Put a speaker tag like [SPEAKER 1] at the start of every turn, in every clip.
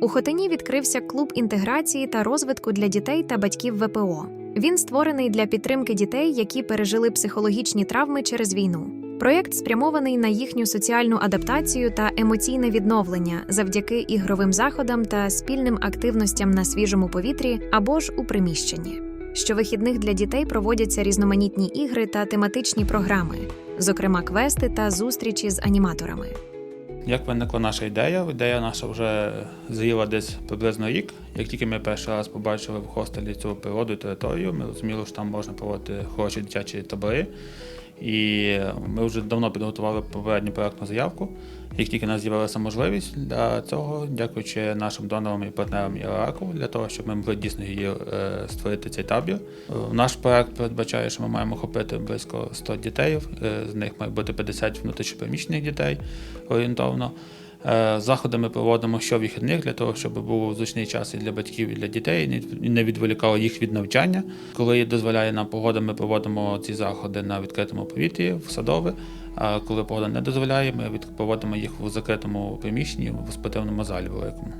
[SPEAKER 1] У Хотині відкрився клуб інтеграції та розвитку для дітей та батьків ВПО. Він створений для підтримки дітей, які пережили психологічні травми через війну. Проєкт спрямований на їхню соціальну адаптацію та емоційне відновлення завдяки ігровим заходам та спільним активностям на свіжому повітрі або ж у приміщенні. Щовихідних для дітей проводяться різноманітні ігри та тематичні програми, зокрема квести та зустрічі з аніматорами.
[SPEAKER 2] Як виникла наша ідея? Ідея наша вже з'їла десь приблизно рік. Як тільки ми перший раз побачили в хостелі цю природу і територію, ми розуміли, що там можна проводити хороші дитячі табори. І ми вже давно підготували попередню проектну заявку. Як тільки у нас з'явилася можливість для цього, дякуючи нашим донорам і партнерам Іраку, для того, щоб ми могли дійсно її е, створити цей табір. Е, Наш проект передбачає, що ми маємо охопити близько 100 дітей, е, з них має бути 50 внутрішньопереміщених дітей орієнтовно. Е, Заходи ми проводимо що вихідних для того, щоб був зручний час і для батьків, і для дітей, і не- відволікало їх від навчання. Коли дозволяє нам погода, ми проводимо ці заходи на відкритому повітрі в садове. А коли погода не дозволяє, ми проводимо їх в закритому приміщенні в спортивному залі великому.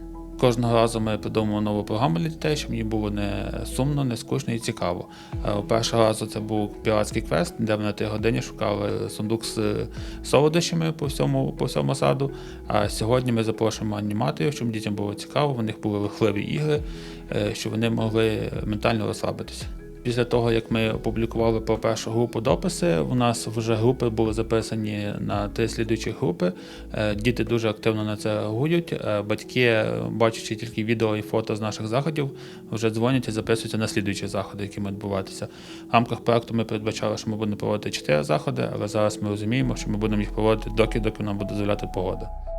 [SPEAKER 2] Кожного разу ми придумуємо нову програму для дітей, щоб їм було не сумно, не скучно і цікаво. Е, першого разу це був піратський квест, де ми на три години шукали сундук з солодощами по всьому, по всьому саду. А сьогодні ми запрошуємо аніматорів, щоб дітям було цікаво, в них були лихливі ігри, е, щоб вони могли ментально розслабитися. Після того, як ми опублікували про першу групу дописи, у нас вже групи були записані на три слідуючі групи. Е, Діти дуже активно на це гудять. Е, Батьки, е, бачачи тільки відео і фото з наших заходів, вже дзвонять і записуються на слідуючі заходи, які мають відбуватися. В рамках проекту ми передбачали, що ми будемо проводити чотири заходи, але зараз ми розуміємо, що ми будемо їх проводити доки, доки нам буде дозволяти погода.